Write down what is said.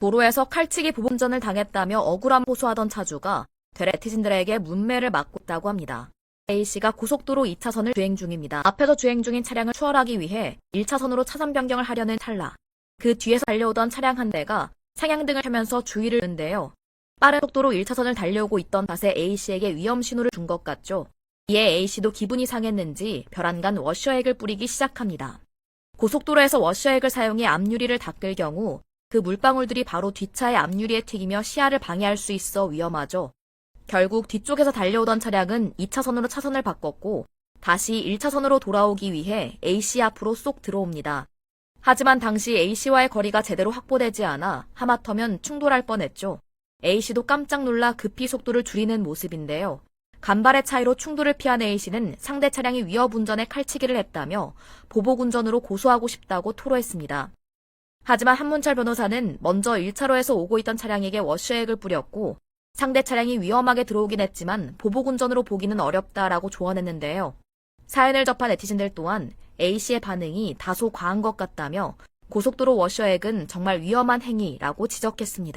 도로에서 칼치기 보복운전을 당했다며 억울함 호소하던 차주가 되레티즌들에게 문매를 맞고 있다고 합니다. A씨가 고속도로 2차선을 주행 중입니다. 앞에서 주행 중인 차량을 추월하기 위해 1차선으로 차선 변경을 하려는 찰나 그 뒤에서 달려오던 차량 한 대가 상향등을 켜면서 주의를 는데요. 빠른 속도로 1차선을 달려오고 있던 탓에 A씨에게 위험 신호를 준 것 같죠. 이에 A씨도 기분이 상했는지 벼란간 워셔액을 뿌리기 시작합니다. 고속도로에서 워셔액을 사용해 앞유리를 닦을 경우 그 물방울들이 바로 뒷차의 앞유리에 튀기며 시야를 방해할 수 있어 위험하죠. 결국 뒤쪽에서 달려오던 차량은 2차선으로 차선을 바꿨고 다시 1차선으로 돌아오기 위해 A씨 앞으로 쏙 들어옵니다. 하지만 당시 A씨와의 거리가 제대로 확보되지 않아 하마터면 충돌할 뻔했죠. A씨도 깜짝 놀라 급히 속도를 줄이는 모습인데요. 간발의 차이로 충돌을 피한 A씨는 상대 차량이 위협 운전에 칼치기를 했다며 보복 운전으로 고소하고 싶다고 토로했습니다. 하지만 한문철 변호사는 먼저 1차로에서 오고 있던 차량에게 워셔액을 뿌렸고 상대 차량이 위험하게 들어오긴 했지만 보복 운전으로 보기는 어렵다라고 조언했는데요. 사연을 접한 네티즌들 또한 A씨의 반응이 다소 과한 것 같다며 고속도로 워셔액은 정말 위험한 행위라고 지적했습니다.